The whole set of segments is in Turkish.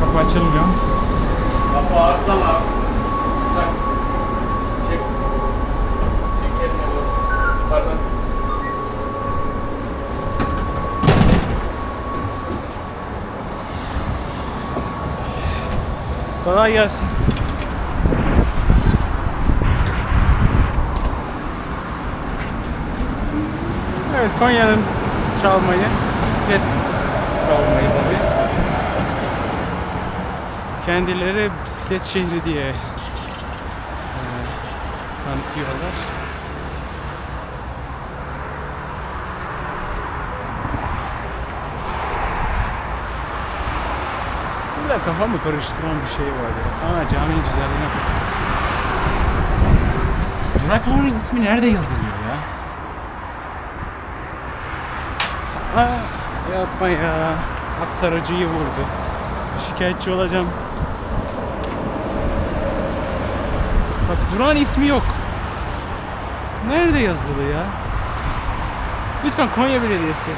Kapı açılmıyor. Kapı arızalı abi. Bak. Çek. Çek elini bu. Kolay gelsin. Evet Konya'nın travmayı, bisiklet travmayı tabii. Kendileri bisiklet şehri diye eee, tanıtıyorlar. Burada kafamı karıştıran bir şey var ya. Aa caminin güzelliğine bak. Durakların ismi nerede yazılıyor ya? Aa, yapma ya. Aktarıcıyı vurdu. Şikayetçi olacağım. Bak durağın ismi yok. Nerede yazılı ya? Lütfen Konya Belediyesi.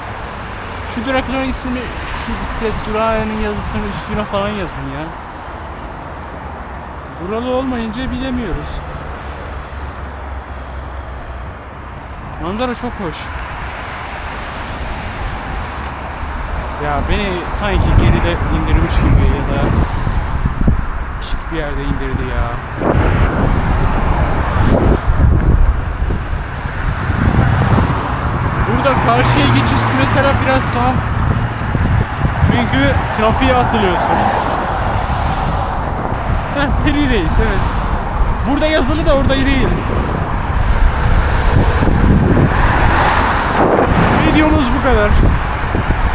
Şu durakların ismini, şu bisiklet durağının yazısını üstüne falan yazın ya. Buralı olmayınca bilemiyoruz. Manzara çok hoş. Ya beni sanki geride indirmiş gibi ya da şık bir yerde indirdi ya. Burada karşıya geçiş mesela biraz tuhaf. Çünkü trafiğe atılıyorsunuz. Heh, Peri Reis evet. Burada yazılı da orada değil. Videomuz bu kadar.